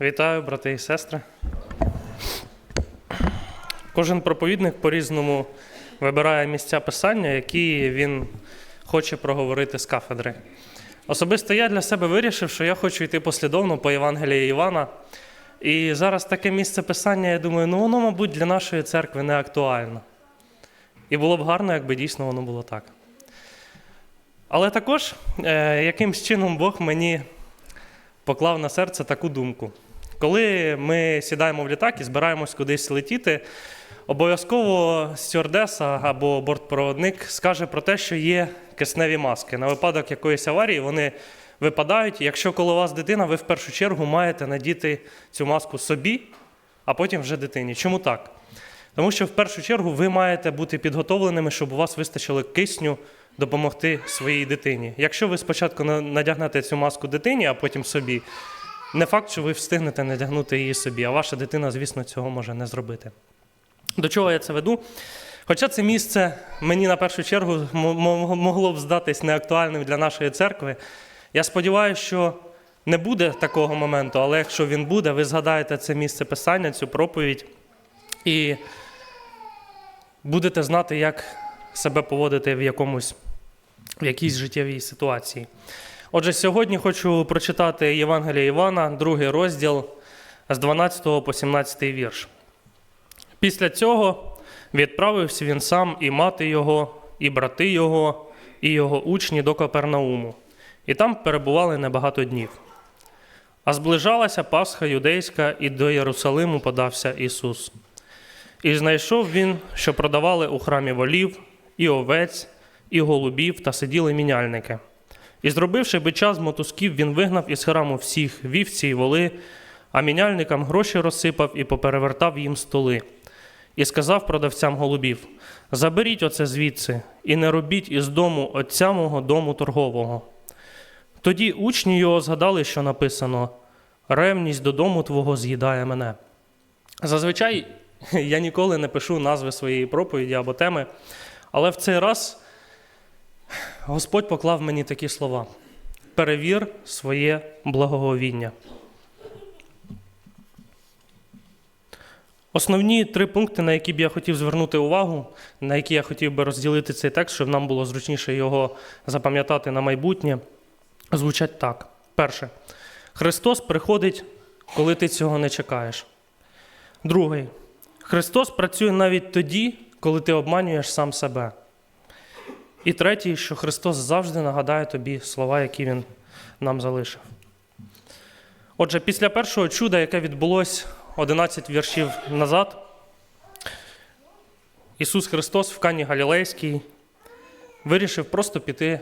Вітаю, брати і сестри. Кожен проповідник по-різному вибирає місця писання, які він хоче проговорити з кафедри. Особисто я для себе вирішив, що я хочу йти послідовно по Євангелії Івана. І зараз таке місце писання, я думаю, ну воно, мабуть, для нашої церкви не актуально. І було б гарно, якби дійсно воно було так. Але також е, якимсь чином Бог мені поклав на серце таку думку. Коли ми сідаємо в літак і збираємось кудись летіти, обов'язково стюардеса або бортпроводник скаже про те, що є кисневі маски. На випадок якоїсь аварії вони випадають. Якщо коло вас дитина, ви в першу чергу маєте надіти цю маску собі, а потім вже дитині. Чому так? Тому що в першу чергу ви маєте бути підготовленими, щоб у вас вистачило кисню допомогти своїй дитині. Якщо ви спочатку надягнете цю маску дитині, а потім собі, не факт, що ви встигнете надягнути її собі, а ваша дитина, звісно, цього може не зробити. До чого я це веду? Хоча це місце мені на першу чергу могло б здатись неактуальним для нашої церкви, я сподіваюся, що не буде такого моменту, але якщо він буде, ви згадаєте це місце писання, цю проповідь, і будете знати, як себе поводити в якомусь в якійсь життєвій ситуації. Отже, сьогодні хочу прочитати Євангелія Івана, другий розділ з 12 по 17 вірш. Після цього відправився він сам і мати його, і брати його, і його учні до Капернауму, і там перебували небагато днів. А зближалася Пасха юдейська, і до Єрусалиму подався Ісус. І знайшов він, що продавали у храмі волів, і овець, і голубів, та сиділи міняльники. І зробивши бича з мотузків, він вигнав із храму всіх вівці й воли, а міняльникам гроші розсипав і поперевертав їм столи. І сказав продавцям голубів: Заберіть оце звідси, і не робіть із дому отця мого дому торгового. Тоді учні його згадали, що написано: Ревність додому твого з'їдає мене. Зазвичай я ніколи не пишу назви своєї проповіді або теми, але в цей раз Господь поклав мені такі слова: перевір своє благоговіння. Основні три пункти, на які б я хотів звернути увагу, на які я хотів би розділити цей текст, щоб нам було зручніше його запам'ятати на майбутнє, звучать так. Перше, Христос приходить, коли ти цього не чекаєш. Другий. Христос працює навіть тоді, коли ти обманюєш сам себе. І третій, що Христос завжди нагадає тобі слова, які Він нам залишив. Отже, після першого чуда, яке відбулось 11 віршів назад, Ісус Христос в Кані Галілейській вирішив просто піти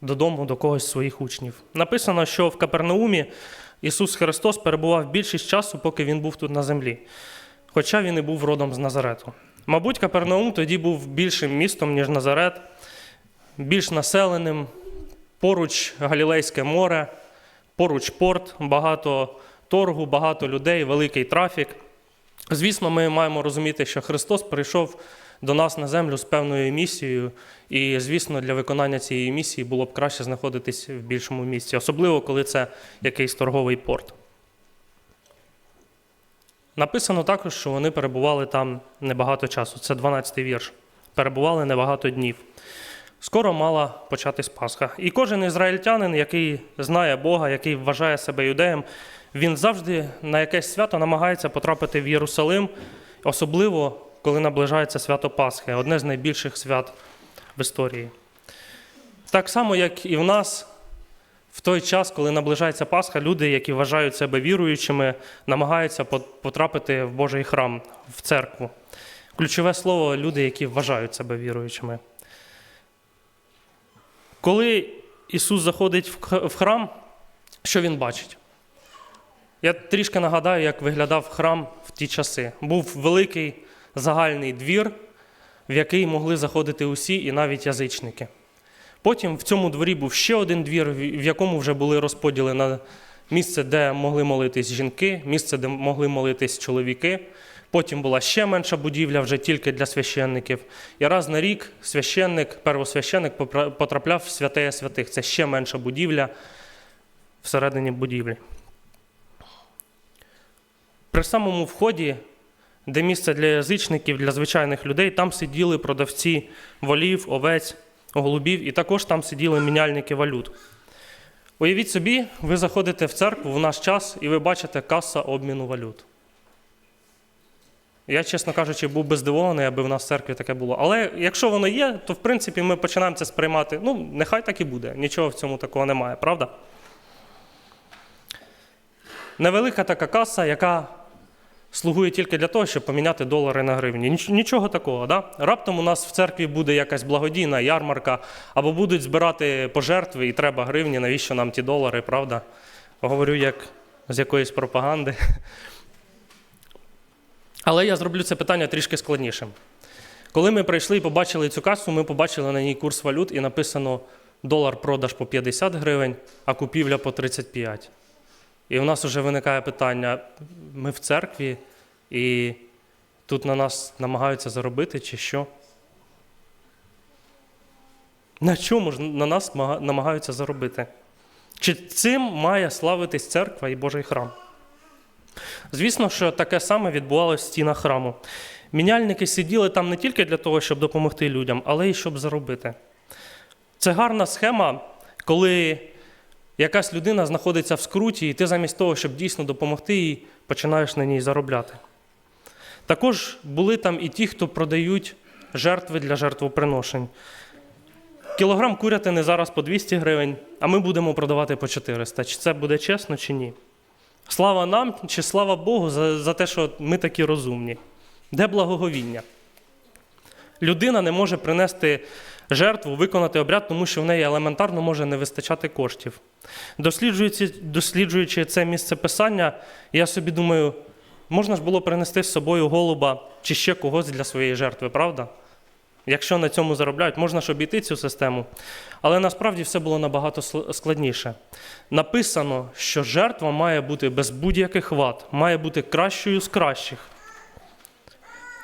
додому до когось з своїх учнів. Написано, що в Капернаумі Ісус Христос перебував більшість часу, поки Він був тут на землі, хоча він і був родом з Назарету. Мабуть, Капернаум тоді був більшим містом, ніж Назарет, більш населеним, поруч Галілейське море, поруч порт, багато торгу, багато людей, великий трафік. Звісно, ми маємо розуміти, що Христос прийшов до нас на землю з певною місією, і, звісно, для виконання цієї місії було б краще знаходитись в більшому місці, особливо коли це якийсь торговий порт. Написано також, що вони перебували там небагато часу. Це 12-й вірш. Перебували небагато днів. Скоро мала початись Пасха. І кожен ізраїльтянин, який знає Бога, який вважає себе юдеєм, він завжди на якесь свято намагається потрапити в Єрусалим, особливо коли наближається свято Пасхи, одне з найбільших свят в історії. Так само, як і в нас, в той час, коли наближається Пасха, люди, які вважають себе віруючими, намагаються потрапити в Божий храм, в церкву. Ключове слово люди, які вважають себе віруючими. Коли Ісус заходить в храм, що Він бачить? Я трішки нагадаю, як виглядав храм в ті часи. Був великий загальний двір, в який могли заходити усі і навіть язичники. Потім в цьому дворі був ще один двір, в якому вже були розподіли на місце, де могли молитись жінки, місце, де могли молитись чоловіки. Потім була ще менша будівля, вже тільки для священників. І раз на рік священник, первосвященник потрапляв в святеє святих. Це ще менша будівля всередині будівлі. При самому вході, де місце для язичників, для звичайних людей, там сиділи продавці волів, овець, голубів, і також там сиділи міняльники валют. Уявіть собі, ви заходите в церкву в наш час і ви бачите каса обміну валют. Я, чесно кажучи, був би здивований, аби в нас в церкві таке було. Але якщо воно є, то в принципі ми починаємо це сприймати. Ну, нехай так і буде. Нічого в цьому такого немає, правда? Невелика така каса, яка слугує тільки для того, щоб поміняти долари на гривні. Нічого такого. Да? Раптом у нас в церкві буде якась благодійна ярмарка, або будуть збирати пожертви і треба гривні, навіщо нам ті долари, правда? Говорю як з якоїсь пропаганди. Але я зроблю це питання трішки складнішим. Коли ми прийшли і побачили цю касу, ми побачили на ній курс валют і написано долар продаж по 50 гривень, а купівля по 35. І в нас вже виникає питання: ми в церкві, і тут на нас намагаються заробити чи що? На чому ж на нас намагаються заробити? Чи цим має славитись церква і Божий храм? Звісно, що таке саме відбувалося в стінах храму. Міняльники сиділи там не тільки для того, щоб допомогти людям, але й щоб заробити. Це гарна схема, коли якась людина знаходиться в скруті, і ти замість того, щоб дійсно допомогти їй, починаєш на ній заробляти. Також були там і ті, хто продають жертви для жертвоприношень. Кілограм курятини зараз по 200 гривень, а ми будемо продавати по 400. Чи це буде чесно, чи ні? Слава нам чи слава Богу за, за те, що ми такі розумні. Де благоговіння? Людина не може принести жертву, виконати обряд, тому що в неї елементарно може не вистачати коштів. Досліджуючи, досліджуючи це місце писання, я собі думаю, можна ж було принести з собою голуба чи ще когось для своєї жертви, правда? Якщо на цьому заробляють, можна ж обійти цю систему. Але насправді все було набагато складніше. Написано, що жертва має бути без будь-яких вад, має бути кращою з кращих.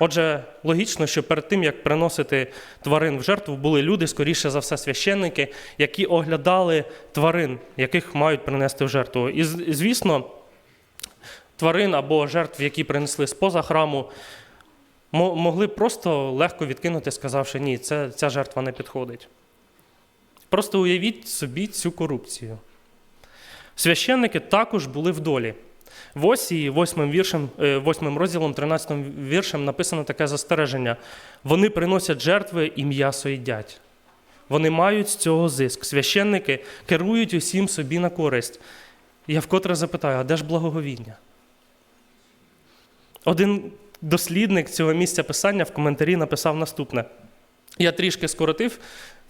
Отже, логічно, що перед тим, як приносити тварин в жертву, були люди, скоріше за все, священники, які оглядали тварин, яких мають принести в жертву. І, звісно, тварин або жертв, які принесли з-поза храму, могли просто легко відкинути, сказавши, ні, це, ця жертва не підходить. Просто уявіть собі цю корупцію. Священники також були в долі. В Осії, восьмим, віршем, е, восьмим розділом, 13 віршем написано таке застереження. Вони приносять жертви і м'ясо їдять. Вони мають з цього зиск. Священники керують усім собі на користь. Я вкотре запитаю, а де ж благоговіння? Один дослідник цього місця писання в коментарі написав наступне. Я трішки скоротив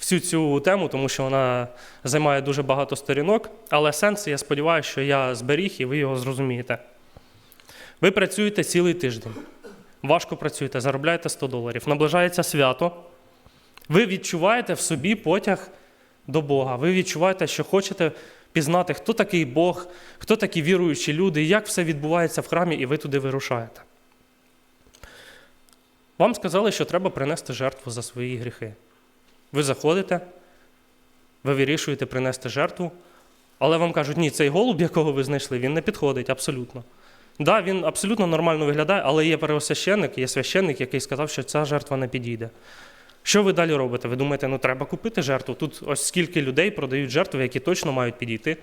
всю цю тему, тому що вона займає дуже багато сторінок, але сенс, я сподіваюся, що я зберіг і ви його зрозумієте. Ви працюєте цілий тиждень, важко працюєте, заробляєте 100 доларів, наближається свято. Ви відчуваєте в собі потяг до Бога. Ви відчуваєте, що хочете пізнати, хто такий Бог, хто такі віруючі люди, як все відбувається в храмі, і ви туди вирушаєте. Вам сказали, що треба принести жертву за свої гріхи. Ви заходите, ви вирішуєте принести жертву, але вам кажуть, ні, цей голуб, якого ви знайшли, він не підходить абсолютно. Так, да, він абсолютно нормально виглядає, але є первосвященник, є священник, який сказав, що ця жертва не підійде. Що ви далі робите? Ви думаєте, ну треба купити жертву. Тут ось скільки людей продають жертви, які точно мають підійти.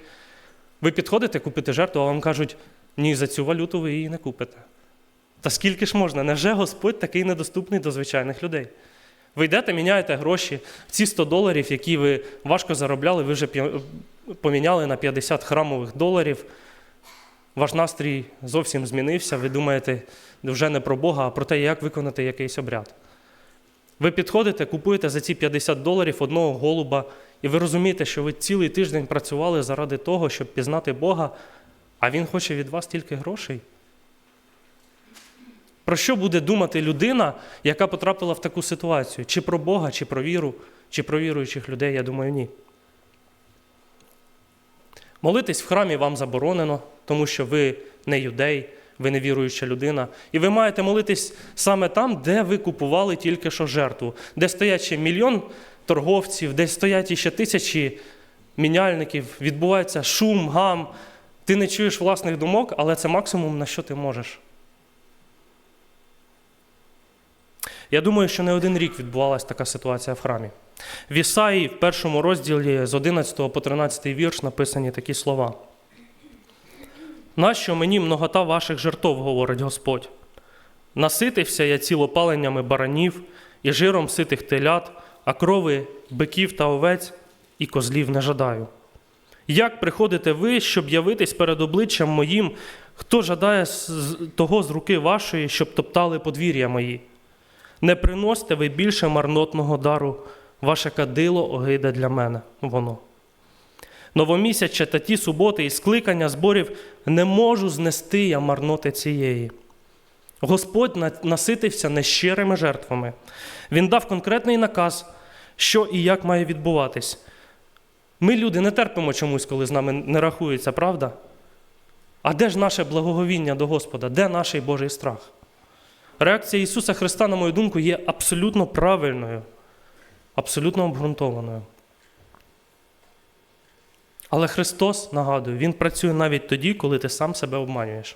Ви підходите купити жертву, а вам кажуть, ні, за цю валюту ви її не купите. Та скільки ж можна? Невже Господь такий недоступний до звичайних людей? Ви йдете, міняєте гроші. Ці 100 доларів, які ви важко заробляли, ви вже поміняли на 50 храмових доларів. Ваш настрій зовсім змінився. Ви думаєте вже не про Бога, а про те, як виконати якийсь обряд. Ви підходите, купуєте за ці 50 доларів одного голуба, і ви розумієте, що ви цілий тиждень працювали заради того, щоб пізнати Бога, а Він хоче від вас тільки грошей. Про що буде думати людина, яка потрапила в таку ситуацію? Чи про Бога, чи про віру, чи про віруючих людей? Я думаю, ні. Молитись в храмі вам заборонено, тому що ви не юдей, ви не віруюча людина. І ви маєте молитись саме там, де ви купували тільки що жертву, де стоять ще мільйон торговців, де стоять іще тисячі міняльників, відбувається шум, гам. Ти не чуєш власних думок, але це максимум, на що ти можеш. Я думаю, що не один рік відбувалася така ситуація в храмі. В Ісаї, в першому розділі з 11 по 13 вірш написані такі слова. Нащо мені многота ваших жертв, говорить Господь? Наситився я цілопаленнями баранів і жиром ситих телят, а крови биків та овець і козлів не жадаю. Як приходите ви, щоб явитись перед обличчям моїм, хто жадає того з руки вашої, щоб топтали подвір'я мої? Не приносьте ви більше марнотного дару, ваше кадило огиде для мене воно. Новомісяча та ті суботи і скликання зборів не можу знести я марноти цієї. Господь наситився нещирими жертвами. Він дав конкретний наказ, що і як має відбуватись. Ми, люди, не терпимо чомусь, коли з нами не рахується, правда? А де ж наше благоговіння до Господа? Де наш Божий страх? Реакція Ісуса Христа, на мою думку, є абсолютно правильною, абсолютно обґрунтованою. Але Христос, нагадую, Він працює навіть тоді, коли ти сам себе обманюєш.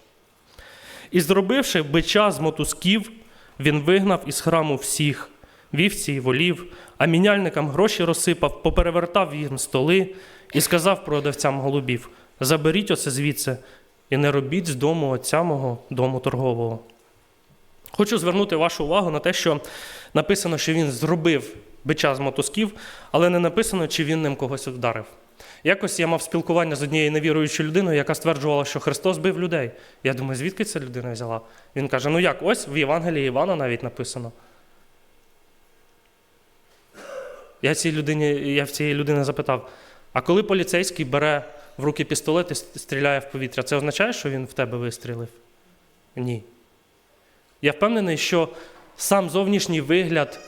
І зробивши бича з мотузків, він вигнав із храму всіх, вівці і волів, а міняльникам гроші розсипав, поперевертав їм столи і сказав продавцям голубів: Заберіть оце звідси і не робіть з дому отця мого дому торгового. Хочу звернути вашу увагу на те, що написано, що він зробив бича з мотузків, але не написано, чи він ним когось вдарив. Якось я мав спілкування з однією невіруючою людиною, яка стверджувала, що Христос бив людей. Я думаю, звідки ця людина взяла? Він каже: ну як, ось в Євангелії Івана навіть написано. Я, цій людині, я в цієї людини запитав: а коли поліцейський бере в руки пістолет і стріляє в повітря, це означає, що він в тебе вистрілив? Ні. Я впевнений, що сам зовнішній вигляд,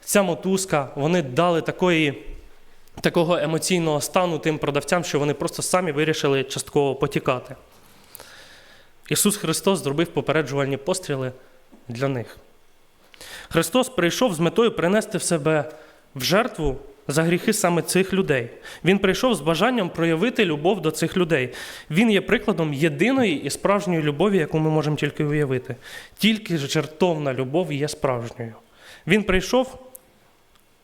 ця мотузка, вони дали такої, такого емоційного стану тим продавцям, що вони просто самі вирішили частково потікати. Ісус Христос зробив попереджувальні постріли для них. Христос прийшов з метою принести в себе в жертву за гріхи саме цих людей. Він прийшов з бажанням проявити любов до цих людей. Він є прикладом єдиної і справжньої любові, яку ми можемо тільки уявити. Тільки жертовна любов є справжньою. Він прийшов,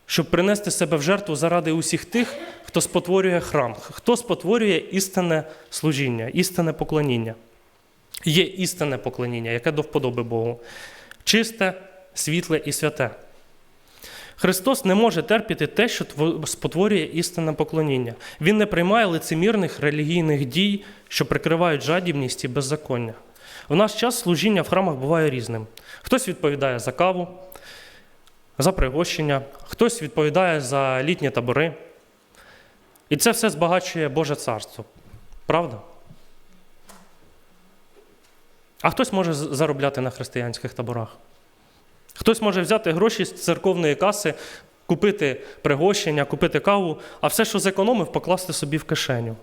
щоб принести себе в жертву заради усіх тих, хто спотворює храм, хто спотворює істинне служіння, істинне поклоніння. Є істинне поклоніння, яке до вподоби Богу. Чисте, світле і святе. Христос не може терпіти те, що спотворює істинне поклоніння. Він не приймає лицемірних релігійних дій, що прикривають жадібність і беззаконня. В наш час служіння в храмах буває різним. Хтось відповідає за каву, за пригощення, хтось відповідає за літні табори. І це все збагачує Боже царство. Правда? А хтось може заробляти на християнських таборах. Хтось може взяти гроші з церковної каси, купити пригощення, купити каву, а все, що зекономив, покласти собі в кишеню.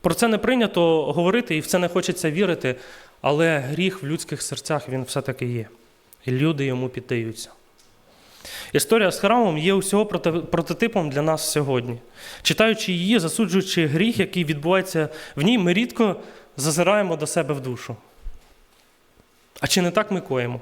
Про це не прийнято говорити і в це не хочеться вірити, але гріх в людських серцях він все-таки є. І люди йому піддаються. Історія з храмом є усього прототипом для нас сьогодні. Читаючи її, засуджуючи гріх, який відбувається в ній, ми рідко зазираємо до себе в душу. А чи не так ми коїмо?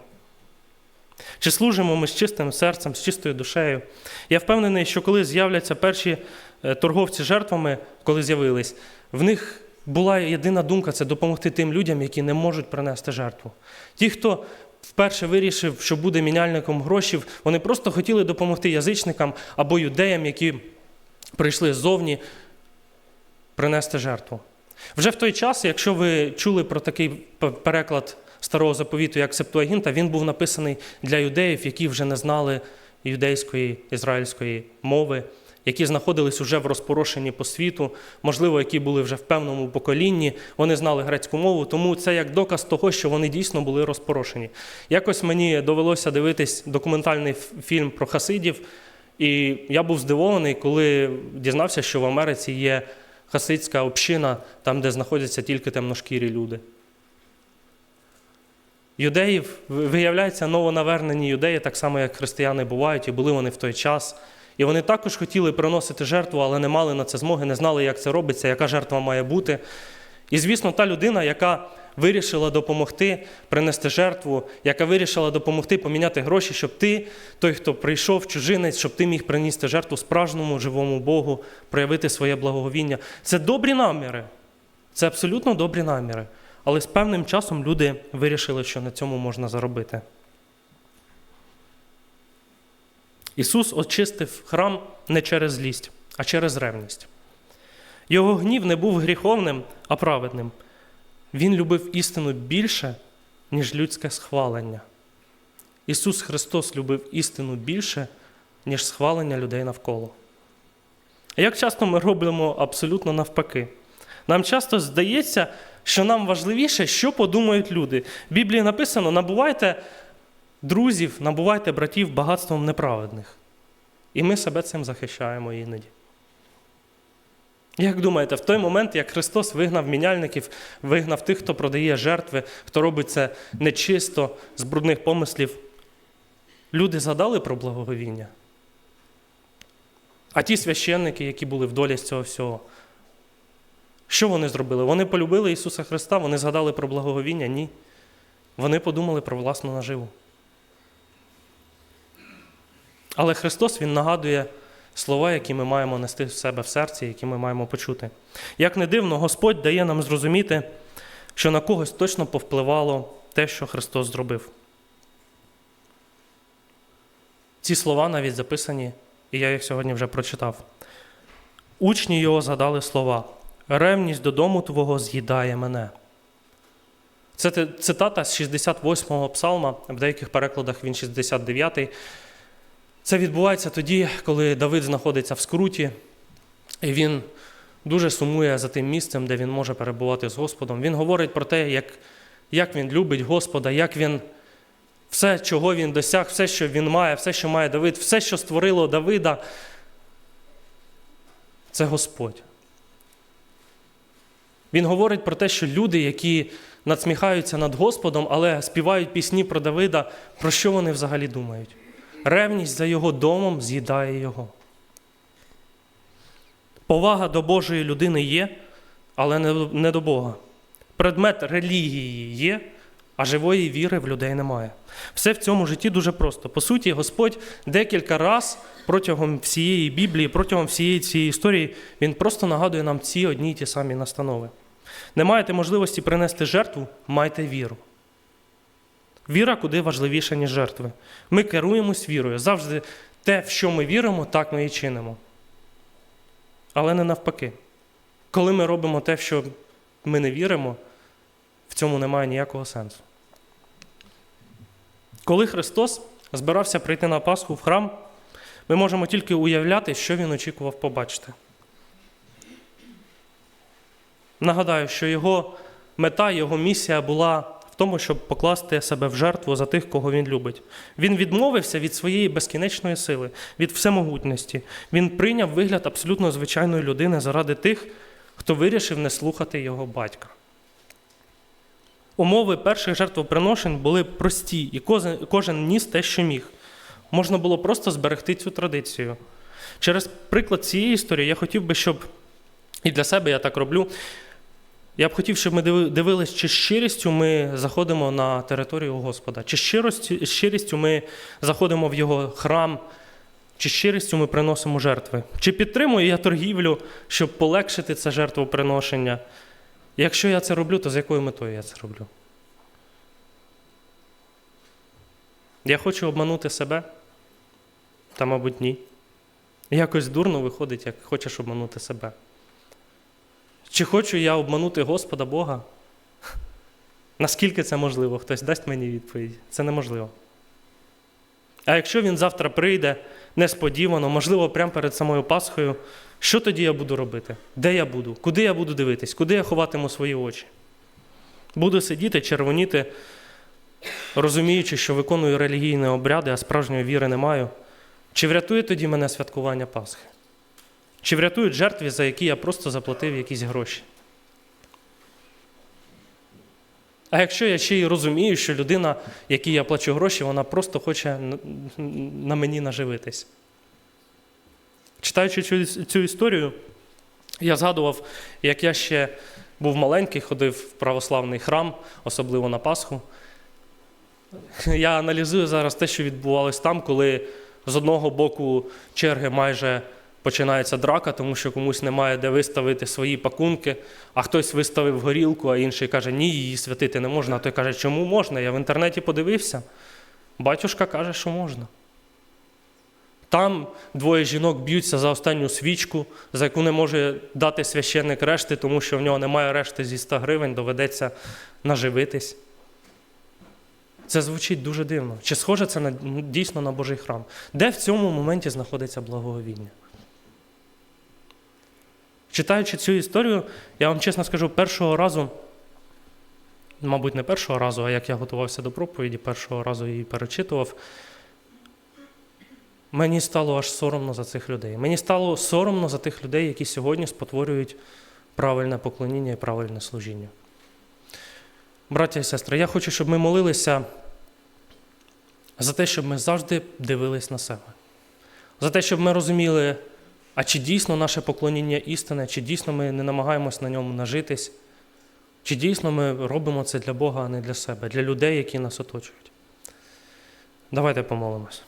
Чи служимо ми з чистим серцем, з чистою душею? Я впевнений, що коли з'являться перші е, торговці жертвами, коли з'явились, в них була єдина думка це допомогти тим людям, які не можуть принести жертву. Ті, хто вперше вирішив, що буде міняльником грошів, вони просто хотіли допомогти язичникам або юдеям, які прийшли ззовні принести жертву. Вже в той час, якщо ви чули про такий переклад старого заповіту, як Септуагінта, він був написаний для юдеїв, які вже не знали юдейської ізраїльської мови, які знаходились уже в розпорошенні по світу, можливо, які були вже в певному поколінні, вони знали грецьку мову, тому це як доказ того, що вони дійсно були розпорошені. Якось мені довелося дивитись документальний фільм про хасидів, і я був здивований, коли дізнався, що в Америці є хасидська община, там, де знаходяться тільки темношкірі люди. Юдеїв, виявляється, новонавернені юдеї, так само, як християни бувають, і були вони в той час. І вони також хотіли приносити жертву, але не мали на це змоги, не знали, як це робиться, яка жертва має бути. І, звісно, та людина, яка вирішила допомогти принести жертву, яка вирішила допомогти поміняти гроші, щоб ти, той, хто прийшов, чужинець, щоб ти міг принести жертву справжньому живому Богу, проявити своє благоговіння. Це добрі наміри. Це абсолютно добрі наміри. Але з певним часом люди вирішили, що на цьому можна заробити. Ісус очистив храм не через злість, а через ревність. Його гнів не був гріховним, а праведним. Він любив істину більше, ніж людське схвалення. Ісус Христос любив істину більше, ніж схвалення людей навколо. Як часто ми робимо абсолютно навпаки? Нам часто здається, що нам важливіше, що подумають люди. В Біблії написано: набувайте друзів, набувайте братів багатством неправедних. І ми себе цим захищаємо іноді. Як думаєте, в той момент, як Христос вигнав міняльників, вигнав тих, хто продає жертви, хто робить це нечисто, з брудних помислів, люди згадали про благоговіння? А ті священники, які були в долі з цього всього, що вони зробили? Вони полюбили Ісуса Христа, вони згадали про благоговіння? Ні. Вони подумали про власну наживу. Але Христос Він нагадує слова, які ми маємо нести в себе в серці, які ми маємо почути. Як не дивно, Господь дає нам зрозуміти, що на когось точно повпливало те, що Христос зробив. Ці слова навіть записані, і я їх сьогодні вже прочитав. Учні його згадали слова: ревність додому твого з'їдає мене. Це цитата з 68-го псалма, в деяких перекладах він 69-й. Це відбувається тоді, коли Давид знаходиться в скруті, і він дуже сумує за тим місцем, де він може перебувати з Господом. Він говорить про те, як, як він любить Господа, як він все, чого він досяг, все, що він має, все, що має Давид, все, що створило Давида, це Господь. Він говорить про те, що люди, які надсміхаються над Господом, але співають пісні про Давида, про що вони взагалі думають? Ревність за його домом з'їдає його. Повага до Божої людини є, але не до Бога. Предмет релігії є, а живої віри в людей немає. Все в цьому житті дуже просто. По суті, Господь декілька разів протягом всієї Біблії, протягом всієї цієї історії, Він просто нагадує нам ці одні й ті самі настанови. Не маєте можливості принести жертву, майте віру. Віра куди важливіша, ніж жертви. Ми керуємось вірою. Завжди те, в що ми віримо, так ми і чинимо. Але не навпаки. Коли ми робимо те, в що ми не віримо, в цьому немає ніякого сенсу. Коли Христос збирався прийти на Пасху в храм, ми можемо тільки уявляти, що Він очікував побачити. Нагадаю, що його мета, його місія була в тому, щоб покласти себе в жертву за тих, кого він любить. Він відмовився від своєї безкінечної сили, від всемогутності. Він прийняв вигляд абсолютно звичайної людини заради тих, хто вирішив не слухати його батька. Умови перших жертвоприношень були прості, і кожен, ніс те, що міг. Можна було просто зберегти цю традицію. Через приклад цієї історії я хотів би, щоб і для себе я так роблю. Я б хотів, щоб ми дивилися, чи щирістю ми заходимо на територію Господа, чи щирістю, щирістю ми заходимо в Його храм, чи щирістю ми приносимо жертви. Чи підтримую я торгівлю, щоб полегшити це жертвоприношення? Якщо я це роблю, то з якою метою я це роблю? Я хочу обманути себе? Та, мабуть, ні. Якось дурно виходить, як хочеш обманути себе. Чи хочу я обманути Господа Бога? Наскільки це можливо? Хтось дасть мені відповідь. Це неможливо. А якщо він завтра прийде несподівано, можливо, прямо перед самою Пасхою, що тоді я буду робити? Де я буду? Куди я буду дивитись? Куди я ховатиму свої очі? Буду сидіти, червоніти, розуміючи, що виконую релігійні обряди, а справжньої віри не маю. Чи врятує тоді мене святкування Пасхи? Чи врятують жертві, за які я просто заплатив якісь гроші? А якщо я ще й розумію, що людина, якій я плачу гроші, вона просто хоче на мені наживитись. Читаючи цю, цю історію, я згадував, як я ще був маленький, ходив в православний храм, особливо на Пасху. Я аналізую зараз те, що відбувалось там, коли з одного боку черги майже починається драка, тому що комусь немає де виставити свої пакунки, а хтось виставив горілку, а інший каже, ні, її святити не можна. А той каже, чому можна? Я в інтернеті подивився. Батюшка каже, що можна. Там двоє жінок б'ються за останню свічку, за яку не може дати священник решти, тому що в нього немає решти зі 100 гривень, доведеться наживитись. Це звучить дуже дивно. Чи схоже це на, дійсно на Божий храм? Де в цьому моменті знаходиться благоговіння? Читаючи цю історію, я вам чесно скажу, першого разу, мабуть, не першого разу, а як я готувався до проповіді, першого разу її перечитував. Мені стало аж соромно за цих людей. Мені стало соромно за тих людей, які сьогодні спотворюють правильне поклоніння і правильне служіння. Браття і сестри, я хочу, щоб ми молилися за те, щоб ми завжди дивились на себе. За те, щоб ми розуміли, а чи дійсно наше поклоніння істине, чи дійсно ми не намагаємось на ньому нажитись, чи дійсно ми робимо це для Бога, а не для себе, для людей, які нас оточують. Давайте помолимось.